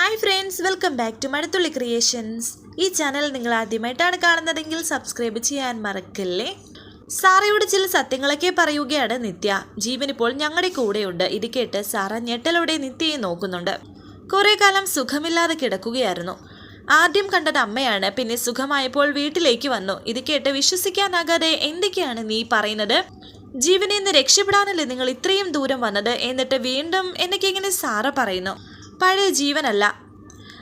Hi friends welcome back to Mazhathulli creations ഈ channel നിങ്ങൾ ആദ്യമായിട്ടാണ് കാണുന്നതെങ്കിൽ സബ്സ്ക്രൈബ് ചെയ്യാൻ മറക്കല്ലേ? സാറയോട് ചില സത്യങ്ങളൊക്കെ പറയുകയാണ് നിത്യ. ജീവൻ ഇപ്പോൾ ഞങ്ങളുടെ കൂടെയുണ്ട്. ഇത് കേട്ട് സാറ ഞെട്ടലോടെ നിത്യയെ നോക്കുന്നുണ്ട്. കുറേ കാലം സുഖമില്ലാതെ കിടക്കുകയായിരുന്നു. ആദ്യം കണ്ടത് അമ്മയാണ് പിന്നെ സുഖമായപ്പോൾ വീട്ടിലേക്ക് വന്നു. ഇത് കേട്ട് വിശ്വസിക്കാനാകാതെ എന്തൊക്കെയാണ് നീ പറയുന്നത്? ജീവനെ നിന്ന് രക്ഷപ്പെടാനല്ലേ നിങ്ങൾ ഇത്രയും ദൂരം വന്നത്? എന്നിട്ട് വീണ്ടും എന്നൊക്കെ ഇങ്ങനെ സാറ പറയുന്നു. പഴയ ജീവനല്ല.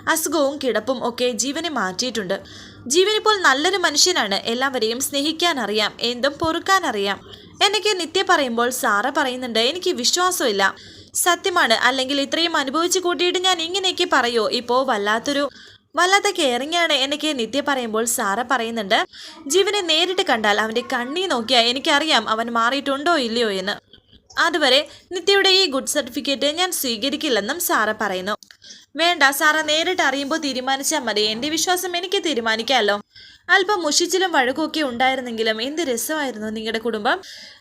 അസുഖവും കിടപ്പും ഒക്കെ ജീവനെ മാറ്റിയിട്ടുണ്ട്. ജീവനിപ്പോൾ നല്ലൊരു മനുഷ്യനാണ്. എല്ലാവരെയും സ്നേഹിക്കാൻ അറിയാം എന്തും പൊറുക്കാൻ അറിയാം എന്നൊക്കെ നിത്യ പറയുമ്പോൾ സാറ പറയുന്നുണ്ട്. എനിക്ക് വിശ്വാസമില്ല. സത്യമാണ്. അല്ലെങ്കിൽ ഇത്രയും അനുഭവിച്ചു കൂട്ടിയിട്ട് ഞാൻ ഇങ്ങനെയൊക്കെ പറയോ? ഇപ്പോൾ വല്ലാത്തൊരു വല്ലാത്ത കെയറിങ്ങാണ് എന്നൊക്കെ നിത്യ പറയുമ്പോൾ സാറ പറയുന്നുണ്ട്. ജീവനെ നേരിട്ട് കണ്ടാൽ അവന്റെ കണ്ണി നോക്കിയാൽ എനിക്കറിയാം അവൻ മാറിയിട്ടുണ്ടോ ഇല്ലയോ എന്ന്. അതുവരെ നിത്യയുടെ ഈ ഗുഡ് സർട്ടിഫിക്കറ്റ് ഞാൻ സ്വീകരിക്കില്ലെന്നും സാറ പറയുന്നു. വേണ്ട സാറ നേരിട്ട് അറിയുമ്പോൾ തീരുമാനിച്ചാൽ മതി. എന്റെ വിശ്വാസം എനിക്ക് തീരുമാനിക്കാമല്ലോ അല്പം മുഷിച്ചിലും വഴക്കുമൊക്കെ ഉണ്ടായിരുന്നെങ്കിലും എന്ത് രസമായിരുന്നു നിങ്ങളുടെ കുടുംബം.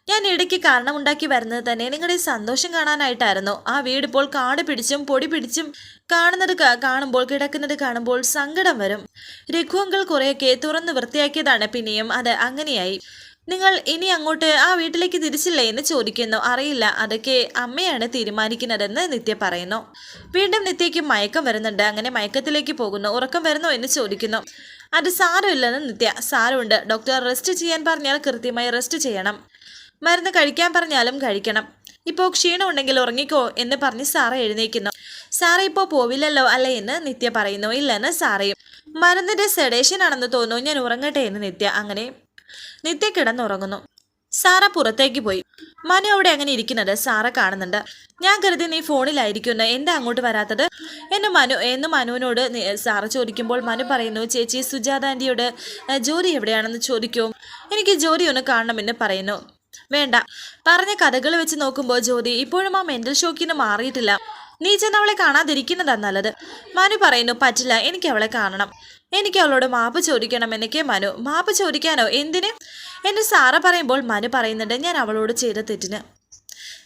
ഞാൻ ഇടയ്ക്ക് കാരണമുണ്ടാക്കി വരുന്നത് തന്നെ നിങ്ങളുടെ സന്തോഷം കാണാനായിട്ടായിരുന്നു. ആ വീട് ഇപ്പോൾ കാട് പിടിച്ചും പൊടി പിടിച്ചും കാണുന്നത് കാണുമ്പോൾ കിടക്കുന്നത് കാണുമ്പോൾ സങ്കടം വരും. രഘുവങ്കൾ കുറേയൊക്കെ തുറന്ന് വൃത്തിയാക്കിയതാണ്. പിന്നെയും അത് അങ്ങനെയായി. നിങ്ങൾ ഇനി അങ്ങോട്ട് ആ വീട്ടിലേക്ക് തിരിച്ചില്ലേ എന്ന് ചോദിക്കുന്നു. അറിയില്ല. അതൊക്കെ അമ്മയാണ് തീരുമാനിക്കുന്നതെന്ന് നിത്യ പറയുന്നു. വീണ്ടും നിത്യയ്ക്ക് മയക്കം വരുന്നുണ്ട്. അങ്ങനെ മയക്കത്തിലേക്ക് പോകുന്നു. ഉറക്കം വരുന്നോ എന്ന് ചോദിക്കുന്നു. അത് സാരമില്ലെന്ന് നിത്യ. സാരമുണ്ട്. ഡോക്ടർ റെസ്റ്റ് ചെയ്യാൻ പറഞ്ഞാൽ കൃത്യമായി റെസ്റ്റ് ചെയ്യണം. മരുന്ന് കഴിക്കാൻ പറഞ്ഞാലും കഴിക്കണം. ഇപ്പോൾ ക്ഷീണമുണ്ടെങ്കിൽ ഉറങ്ങിക്കോ എന്ന് പറഞ്ഞ് സാറ എഴുന്നേക്കുന്നു. സാറ ഇപ്പോൾ പോവില്ലല്ലോ അല്ലേ എന്ന് നിത്യ പറയുന്നു. ഇല്ലെന്ന് സാറയും. മരുന്നിന്റെ സെഡേഷൻ ആണെന്ന് തോന്നുന്നു. ഞാൻ ഉറങ്ങട്ടെ എന്ന് നിത്യ. അങ്ങനെ നിത്യ കിടന്നുറങ്ങുന്നു. സാറ പുറത്തേക്ക് പോയി. മനു അവിടെ അങ്ങനെ ഇരിക്കുന്നത് സാറ കാണുന്നുണ്ട്. ഞാൻ കരുതി നീ ഫോണിലായിരിക്കുന്നു എന്താ അങ്ങോട്ട് വരാത്തത്? എന്ന് മനു എന്ന് മനുവിനോട് സാറ ചോദിക്കുമ്പോൾ മനു പറയുന്നു ചേച്ചി സുജാത ആന്റിയോട് "ഏ, ജോലി എവിടെയാണെന്ന് ചോദിക്കൂ. എനിക്ക് ജോലി ഒന്ന് കാണണമെന്ന് പറയുന്നു. വേണ്ട. പറഞ്ഞ കഥകൾ വെച്ച് നോക്കുമ്പോൾ ജ്യോതി ഇപ്പോഴും ആ മെന്റൽ ഷോക്കിന് മാറിയിട്ടില്ല. നീ ചെന്ന് അവളെ കാണാതിരിക്കുന്നതാ നല്ലത്. മനു പറയുന്നു പറ്റില്ല എനിക്ക് അവളെ കാണണം. എനിക്ക് അവളോട് മാപ്പ് ചോദിക്കണം എന്നൊക്കെ മനു. മാപ്പ് ചോദിക്കാനോ? എന്തിന്? എന്ന് സാറ പറയുമ്പോൾ മനു പറയുന്നുണ്ട് ഞാൻ അവളോട് ചെയ്ത തെറ്റിന്.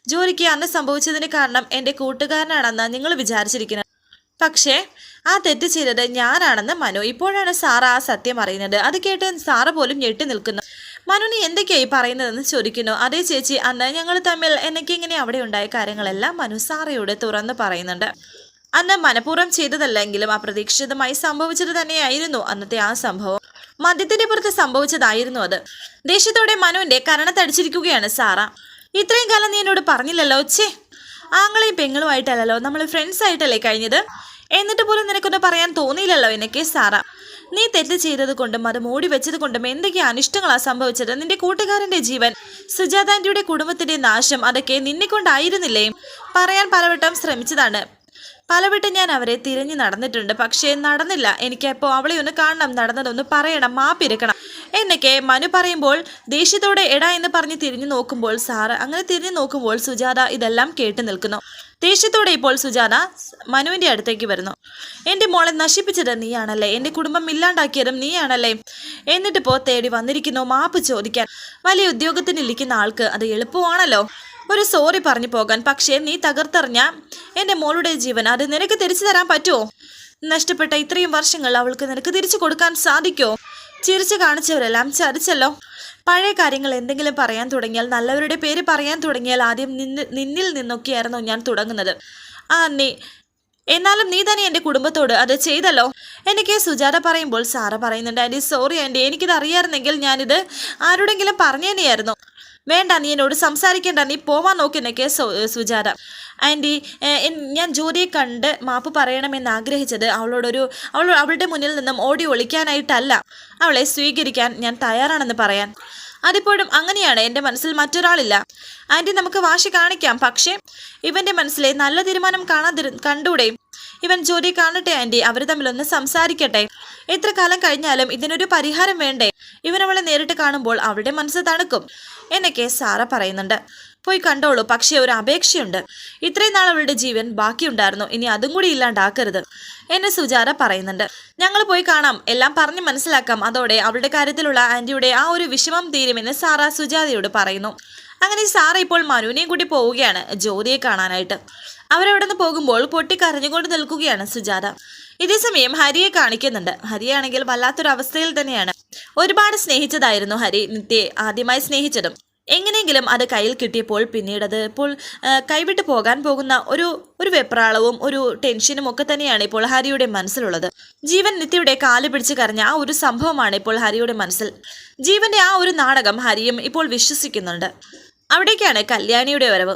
ജോലിക്ക് അന്ന് സംഭവിച്ചതിന് കാരണം എന്റെ കൂട്ടുകാരനാണെന്ന് നിങ്ങൾ വിചാരിച്ചിരിക്കുന്നത്. പക്ഷേ ആ തെറ്റ് ചെയ്തത് ഞാനാണെന്ന് മനു. ഇപ്പോഴാണ് സാറ ആ സത്യം അറിയുന്നത്. അത് കേട്ട് സാറ പോലും ഞെട്ടി നിൽക്കുന്നു. മനു നീ എന്തൊക്കെയായി പറയുന്നതെന്ന് ചോദിക്കുന്നു. അതേ ചേച്ചി അന്ന് ഞങ്ങൾ തമ്മിൽ എന്നൊക്കെ ഇങ്ങനെ അവിടെ ഉണ്ടായ കാര്യങ്ങളെല്ലാം മനു സാറയോട് തുറന്ന് പറയുന്നുണ്ട്. അന്ന് മനഃപൂർവം ചെയ്തതല്ലെങ്കിലും അപ്രതീക്ഷിതമായി സംഭവിച്ചത് തന്നെയായിരുന്നു അന്നത്തെ ആ സംഭവം. മദ്യത്തിന്റെ പുറത്ത് സംഭവിച്ചതായിരുന്നു അത്. ദേഷ്യത്തോടെ മനുവിന്റെ കരണത്തടിച്ചിരിക്കുകയാണ് സാറ. ഇത്രയും കാലം നീ എന്നോട് പറഞ്ഞില്ലല്ലോ ചേ ആങ്ങളെയും പെങ്ങളുമായിട്ടല്ലല്ലോ നമ്മൾ ഫ്രണ്ട്സ് ആയിട്ടല്ലേ കഴിഞ്ഞത്? എന്നിട്ട് പോലും നിനക്കൊന്ന് പറയാൻ തോന്നിയില്ലല്ലോ എനിക്ക് സാറ. നീ തെറ്റ് ചെയ്തത് കൊണ്ടും അത് മൂടി വെച്ചത് കൊണ്ടും എന്തൊക്കെ അനിഷ്ടങ്ങളാ സംഭവിച്ചത്? നിന്റെ കൂട്ടുകാരന്റെ ജീവൻ സുജാതാന്റിയുടെ കുടുംബത്തിന്റെ നാശം അതൊക്കെ നിന്നെ കൊണ്ടായിരുന്നില്ലേ പറയാൻ പലവട്ടം ശ്രമിച്ചതാണ്. പലവട്ടം ഞാൻ അവരെ തിരഞ്ഞു നടന്നിട്ടുണ്ട്. പക്ഷേ നടന്നില്ല. എനിക്കപ്പോൾ അവളെ ഒന്ന് കാണണം നടന്നതൊന്ന് പറയണം മാപ്പിരക്കണം. എന്നൊക്കെ മനു പറയുമ്പോൾ ദേഷ്യത്തോടെ എടാ എന്ന് പറഞ്ഞ് തിരിഞ്ഞു നോക്കുമ്പോൾ സാറ് അങ്ങനെ തിരിഞ്ഞു നോക്കുമ്പോൾ സുജാത ഇതെല്ലാം കേട്ടു നിൽക്കുന്നു. ദേഷ്യത്തോടെ ഇപ്പോൾ സുജാന മനുവിന്റെ അടുത്തേക്ക് വരുന്നു. എന്റെ മോളെ നശിപ്പിച്ചത് നീയാണല്ലേ? എന്റെ കുടുംബം ഇല്ലാണ്ടാക്കിയതും നീയാണല്ലേ? എന്നിട്ട് പോ തേടി വന്നിരിക്കുന്നു മാപ്പ് ചോദിക്കാൻ. വലിയ ഉദ്യോഗത്തിന് ഉദ്യോഗത്തിനിരിക്കുന്ന ആൾക്ക് അത് എളുപ്പമാണല്ലോ. ഒരു സോറി പറഞ്ഞു പോകാൻ. പക്ഷേ നീ തകർത്തെറിഞ്ഞ എന്റെ മോളുടെ ജീവൻ അത് നിനക്ക് തിരിച്ചു തരാൻ പറ്റുമോ? നഷ്ടപ്പെട്ട ഇത്രയും വർഷങ്ങൾ അവൾക്ക് നിനക്ക് തിരിച്ചു കൊടുക്കാൻ സാധിക്കുമോ? ചിരിച്ചു കാണിച്ചവരെല്ലാം ചതിച്ചല്ലോ. പഴയ കാര്യങ്ങൾ എന്തെങ്കിലും പറയാൻ തുടങ്ങിയാൽ നല്ലവരുടെ പേര് പറയാൻ തുടങ്ങിയാൽ ആദ്യം നിന്ന് നിന്നിൽ നിന്നൊക്കെയായിരുന്നു ഞാൻ തുടങ്ങുന്നത്. ആ നീ എന്നാലും നീ തന്നെ എന്റെ കുടുംബത്തോട് അത് ചെയ്തല്ലോ. എനിക്ക് സുജാത പറയുമ്പോൾ സാറ പറയുന്നുണ്ട് ആന്റി സോറി ആന്റി എനിക്കിത് അറിയാമായിരുന്നെങ്കിൽ ഞാനിത് ആരോടെങ്കിലും പറഞ്ഞേനെയായിരുന്നു. വേണ്ട നീ എന്നോട് സംസാരിക്കേണ്ട നീ പോവാൻ നോക്കുന്നൊക്കെ സുജാത. ആന്റി ഞാൻ ജോലിയെ കണ്ട് മാപ്പ് പറയണമെന്ന് ആഗ്രഹിച്ചത് അവളോടൊരു അവൾ അവളുടെ മുന്നിൽ നിന്നും ഓടി ഒളിക്കാനായിട്ടല്ല. അവളെ സ്വീകരിക്കാൻ ഞാൻ തയ്യാറാണെന്ന് പറയാൻ. അതിപ്പോഴും അങ്ങനെയാണ് എന്റെ മനസ്സിൽ മറ്റൊരാളില്ല. ആന്റി നമുക്ക് വാശി കാണിക്കാം പക്ഷേ ഇവന്റെ മനസ്സിലെ നല്ല തീരുമാനം കാണാതിരു കണ്ടൂടെ ഇവൻ ജോലി കാണട്ടെ ആന്റി അവർ തമ്മിലൊന്ന് സംസാരിക്കട്ടെ. എത്ര കാലം കഴിഞ്ഞാലും ഇതിനൊരു പരിഹാരം വേണ്ടേ? ഇവൻ അവളെ നേരിട്ട് കാണുമ്പോൾ അവളുടെ മനസ്സ് തണുക്കും. എന്നൊക്കെ സാറ പറയുന്നുണ്ട്. പോയി കണ്ടോളൂ പക്ഷേ ഒരു അപേക്ഷയുണ്ട്. ഇത്രയും നാൾ അവളുടെ ജീവൻ ബാക്കിയുണ്ടായിരുന്നു. ഇനി അതും കൂടി ഇല്ലാണ്ടാക്കരുത്. എന്നെ സുജാത പറയുന്നുണ്ട്. ഞങ്ങൾ പോയി കാണാം. എല്ലാം പറഞ്ഞ് മനസ്സിലാക്കാം. അതോടെ അവളുടെ കാര്യത്തിലുള്ള ആന്റിയുടെ ആ ഒരു വിഷമം തീരുമെന്ന് സാറ സുജാതയോട് പറയുന്നു. അങ്ങനെ സാറ ഇപ്പോൾ മനുവിനെയും കൂടി പോവുകയാണ് ജ്യോതിയെ കാണാനായിട്ട്. അവരവിടെ നിന്ന് പോകുമ്പോൾ പൊട്ടിക്കരഞ്ഞുകൊണ്ട് നിൽക്കുകയാണ് സുജാത. ഇതേസമയം ഹരിയെ കാണിക്കുന്നുണ്ട്. ഹരിയാണെങ്കിൽ വല്ലാത്തൊരു അവസ്ഥയിൽ തന്നെയാണ്. ഒരുപാട് സ്നേഹിച്ചതായിരുന്നു ഹരി. നിത്യയെ ആദ്യമായി സ്നേഹിച്ചതും. എങ്ങനെയെങ്കിലും അത് കയ്യിൽ കിട്ടിയപ്പോൾ പിന്നീട് അത് ഇപ്പോൾ കൈവിട്ട് പോകാൻ പോകുന്ന ഒരു ഒരു വെപ്രാളവും ഒരു ടെൻഷനും ഒക്കെ തന്നെയാണ് ഇപ്പോൾ ഹരിയുടെ മനസ്സിലുള്ളത്. ജീവൻ നിത്യയുടെ കാൽ പിടിച്ച് കരഞ്ഞ ആ ഒരു സംഭവമാണ് ഇപ്പോൾ ഹരിയുടെ മനസ്സിൽ. ജീവന്റെ ആ ഒരു നാടകം ഹരിയും ഇപ്പോൾ വിശ്വസിക്കുന്നുണ്ട്. അവിടേക്കാണ് കല്യാണിയുടെ വരവ്.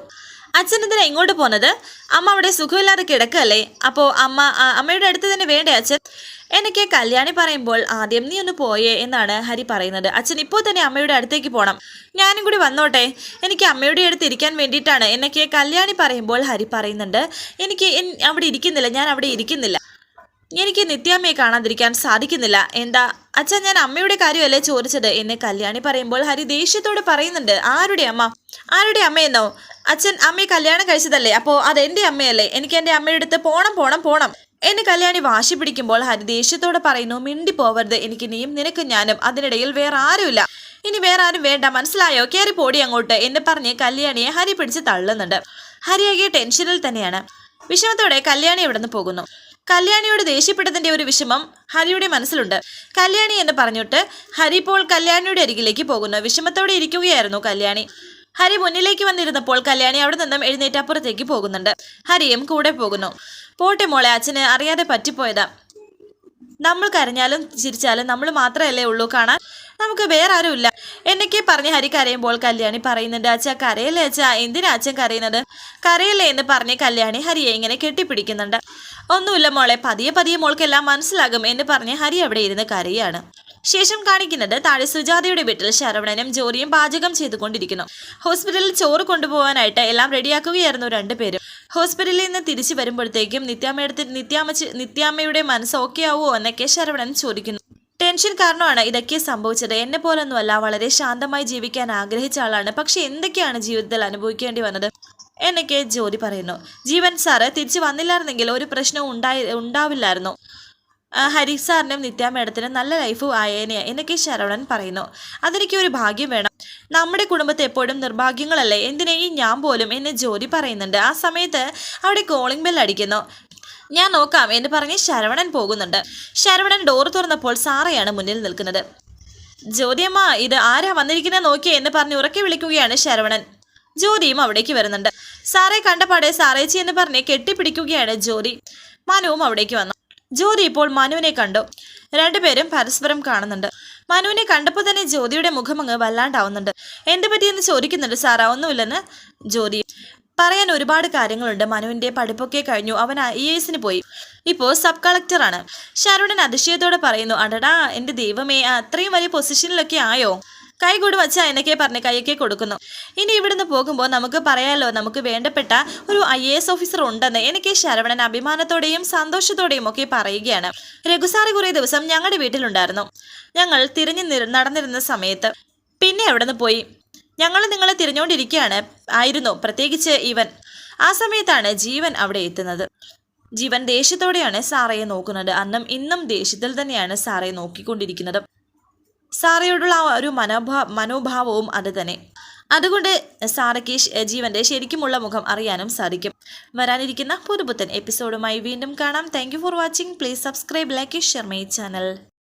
അച്ഛൻ എന്തിനാ ഇങ്ങോട്ട് പോന്നത്? അമ്മ അവിടെ സുഖമില്ലാതെ കിടക്കല്ലേ? അപ്പോ അമ്മ അമ്മയുടെ അടുത്ത് തന്നെ വേണ്ടേ അച്ഛൻ? എനിക്ക് കല്യാണി പറയുമ്പോൾ ആദ്യം നീ ഒന്ന് പോയേ എന്നാണ് ഹരി പറയുന്നത്. അച്ഛൻ ഇപ്പോൾ തന്നെ അമ്മയുടെ അടുത്തേക്ക് പോകണം ഞാനും കൂടി വന്നോട്ടെ. എനിക്ക് അമ്മയുടെ അടുത്ത് ഇരിക്കാൻ വേണ്ടിയിട്ടാണ് എന്നൊക്കെ കല്യാണി പറയുമ്പോൾ ഹരി പറയുന്നുണ്ട്. എനിക്ക് അവിടെ ഇരിക്കുന്നില്ല. ഞാൻ അവിടെ ഇരിക്കുന്നില്ല. എനിക്ക് നിത്യാമ്മയെ കാണാതിരിക്കാൻ സാധിക്കുന്നില്ല. എന്താ? അച്ഛൻ ഞാൻ അമ്മയുടെ കാര്യമല്ലേ ചോദിച്ചത്? എന്നെ കല്യാണി പറയുമ്പോൾ ഹരി ദേഷ്യത്തോട് പറയുന്നുണ്ട്. ആരുടെ അമ്മ? ആരുടെ അമ്മയെന്നോ? അച്ഛൻ അമ്മയെ കല്യാണം കഴിച്ചതല്ലേ? അപ്പോ അത് എന്റെ അമ്മയല്ലേ? എനിക്ക് എന്റെ അമ്മയുടെ അടുത്ത് പോണം പോണം പോണം. എന്നെ കല്യാണി വാശി പിടിക്കുമ്പോൾ ഹരി ദേഷ്യത്തോടെ പറയുന്നു മിണ്ടി പോവരുത്. എനിക്ക് നീയും നിനക്ക് ഞാനും അതിനിടയിൽ വേറെ ആരുമില്ല. ഇനി വേറെ ആരും വേണ്ട. മനസ്സിലായോ? കയറി പോടി അങ്ങോട്ട്. എന്ന് പറഞ്ഞ് കല്യാണിയെ ഹരി പിടിച്ച് തള്ളുന്നുണ്ട്. ഹരിയാകെ ടെൻഷനിൽ തന്നെയാണ്. വിഷമത്തോടെ കല്യാണി ഇവിടെ നിന്ന് പോകുന്നു? കല്യാണിയോട് ദേഷ്യപ്പെട്ടതിന്റെ ഒരു വിഷമം ഹരിയുടെ മനസ്സിലുണ്ട്. കല്യാണി എന്ന് പറഞ്ഞിട്ട് ഹരി ഇപ്പോൾ കല്യാണിയുടെ അരികിലേക്ക് പോകുന്നു. വിഷമത്തോടെ ഇരിക്കുകയായിരുന്നു കല്യാണി. ഹരി മുന്നിലേക്ക് വന്നിരുന്നപ്പോൾ കല്യാണി അവിടെ നിന്നും എഴുന്നേറ്റ് അപ്പുറത്തേക്ക് പോകുന്നുണ്ട്. ഹരിയും കൂടെ പോകുന്നു. പോട്ടെ മോളെ അച്ഛന് അറിയാതെ പറ്റിപ്പോയതാ. നമ്മൾ കരഞ്ഞാലും ചിരിച്ചാലും നമ്മൾ മാത്രമല്ലേ ഉള്ളൂ കാണാൻ. നമുക്ക് വേറെ ആരുമില്ല എന്നൊക്കെ പറഞ്ഞ് ഹരി കരയുമ്പോൾ കല്യാണി പറയുന്നുണ്ട് അച്ഛ കരയല്ലേ അച്ഛ? എന്തിനാ അച്ഛൻ കരയുന്നത്? കരയല്ലേ എന്ന് പറഞ്ഞ് കല്യാണി ഹരിയെ ഇങ്ങനെ കെട്ടിപ്പിടിക്കുന്നുണ്ട്. ഒന്നുമില്ല മോളെ പതിയെ പതിയെ മോൾക്കെല്ലാം മനസ്സിലാകും എന്ന് പറഞ്ഞ് ഹരി അവിടെ ഇരുന്ന് കരയാണ്. ശേഷം കാണിക്കുന്നത് താഴെ സുജാതയുടെ വീട്ടിൽ ശരവണനും ജോലിയും പാചകം ചെയ്തുകൊണ്ടിരിക്കുന്നു. ഹോസ്പിറ്റലിൽ ചോറ് കൊണ്ടുപോകാനായിട്ട് എല്ലാം റെഡിയാക്കുകയായിരുന്നു രണ്ടുപേരും. ഹോസ്പിറ്റലിൽ നിന്ന് തിരിച്ചു വരുമ്പോഴത്തേക്കും നിത്യാമ്മയുടെ നിത്യാമ്മ നിത്യാമ്മയുടെ മനസ്സ് ഓക്കെ ആവുമോ എന്നൊക്കെ ശരവണൻ ചോദിക്കുന്നു. ടെൻഷൻ കാരണമാണ് ഇതൊക്കെ സംഭവിച്ചത്. എന്നെ പോലൊന്നുമല്ല വളരെ ശാന്തമായി ജീവിക്കാൻ ആഗ്രഹിച്ച ആളാണ്. പക്ഷെ എന്തൊക്കെയാണ് ജീവിതത്തിൽ അനുഭവിക്കേണ്ടി വന്നത് എന്നൊക്കെ ജോലി പറയുന്നു. ജീവൻ സാറ് തിരിച്ചു വന്നില്ലായിരുന്നെങ്കിൽ ഒരു പ്രശ്നവും ഉണ്ടായി ഉണ്ടാവില്ലായിരുന്നു. ഹരി സാറിനും നിത്യ മേഡത്തിനും നല്ല ലൈഫ് ആയേനെ എന്നൊക്കെ ശരവണൻ പറയുന്നു. അതെനിക്ക് ഒരു ഭാഗ്യം വേണം. നമ്മുടെ കുടുംബത്തെ എപ്പോഴും നിർഭാഗ്യങ്ങളല്ലേ? എന്തിനേയും ഞാൻ പോലും എന്നെ ജോലി പറയുന്നുണ്ട്. ആ സമയത്ത് അവിടെ കോളിംഗ് ബെൽ അടിക്കുന്നു. ഞാൻ നോക്കാം എന്ന് പറഞ്ഞ് ശരവണൻ പോകുന്നുണ്ട്. ശരവണൻ ഡോർ തുറന്നപ്പോൾ സാറയാണ് മുന്നിൽ നിൽക്കുന്നത്. ജ്യോതിയമ്മ ഇത് ആരാ വന്നിരിക്കുന്നത് നോക്കിയേ എന്ന് പറഞ്ഞ് ഉറക്കെ വിളിക്കുകയാണ് ശരവണൻ. ജ്യോതിയും അവിടേക്ക് വരുന്നുണ്ട്. സാറേ കണ്ടപാടെ സാറേച്ചി എന്ന് പറഞ്ഞ് കെട്ടിപ്പിടിക്കുകയാണ് ജ്യോതി. മനുവും അവിടേക്ക് വന്നു. ജ്യോതി ഇപ്പോൾ മനുവിനെ കണ്ടു. രണ്ടുപേരും പരസ്പരം കാണുന്നുണ്ട്. മനുവിനെ കണ്ടപ്പോൾ തന്നെ ജ്യോതിയുടെ മുഖം അങ്ങ് വല്ലാണ്ടാവുന്നുണ്ട്. എന്ത് പറ്റിയെന്ന് ചോദിക്കുന്നുണ്ട് സാറാ ഒന്നുമില്ലെന്ന് ജ്യോതി. പറയാൻ ഒരുപാട് കാര്യങ്ങളുണ്ട്. മനുവിന്റെ പഠിപ്പൊക്കെ കഴിഞ്ഞു. അവൻ ഐ എസിന് പോയി. ഇപ്പോൾ സബ് കളക്ടറാണ് ഷാരുടൻ അതിശയത്തോടെ പറയുന്നു അടടാ എന്റെ ദൈവമേ അത്രയും വലിയ പൊസിഷനിലൊക്കെ ആയോ? കൈകൂടി വച്ച് എന്നൊക്കെ പറഞ്ഞ് കൈയൊക്കെ കൊടുക്കുന്നു. ഇനി ഇവിടുന്ന് പോകുമ്പോൾ നമുക്ക് പറയാലോ നമുക്ക് വേണ്ടപ്പെട്ട ഒരു ഐ എ എസ് ഓഫീസർ ഉണ്ടെന്ന് എനിക്ക് ശരവണൻ അഭിമാനത്തോടെയും സന്തോഷത്തോടെയും ഒക്കെ പറയുകയാണ്. രഘുസാറി കുറേ ദിവസം ഞങ്ങളുടെ വീട്ടിലുണ്ടായിരുന്നു. ഞങ്ങൾ തിരിഞ്ഞു നടന്നിരുന്ന സമയത്ത് പിന്നെ അവിടുന്ന് പോയി. ഞങ്ങൾ നിങ്ങളെ തിരഞ്ഞുകൊണ്ടിരിക്കുകയാണ് ആയിരുന്നു പ്രത്യേകിച്ച് ഇവൻ. ആ സമയത്താണ് ജീവൻ അവിടെ എത്തുന്നത്. ജീവൻ ദേഷ്യത്തോടെയാണ് സാറയെ നോക്കുന്നത്. അന്നും ഇന്നും ദേഷ്യത്തിൽ തന്നെയാണ് സാറയെ നോക്കിക്കൊണ്ടിരിക്കുന്നത്. സാറയോടുള്ള ആ ഒരു മനോഭാ മനോഭാവവും അത് തന്നെ. അതുകൊണ്ട് സാറയ്ക്ക് ജീവന്റെ ശരിക്കുമുള്ള മുഖം അറിയാനും സാധിക്കും. വരാനിരിക്കുന്ന പുതുപുത്തൻ എപ്പിസോഡുമായി വീണ്ടും കാണാം. Thank for watching please subscribe like share my channel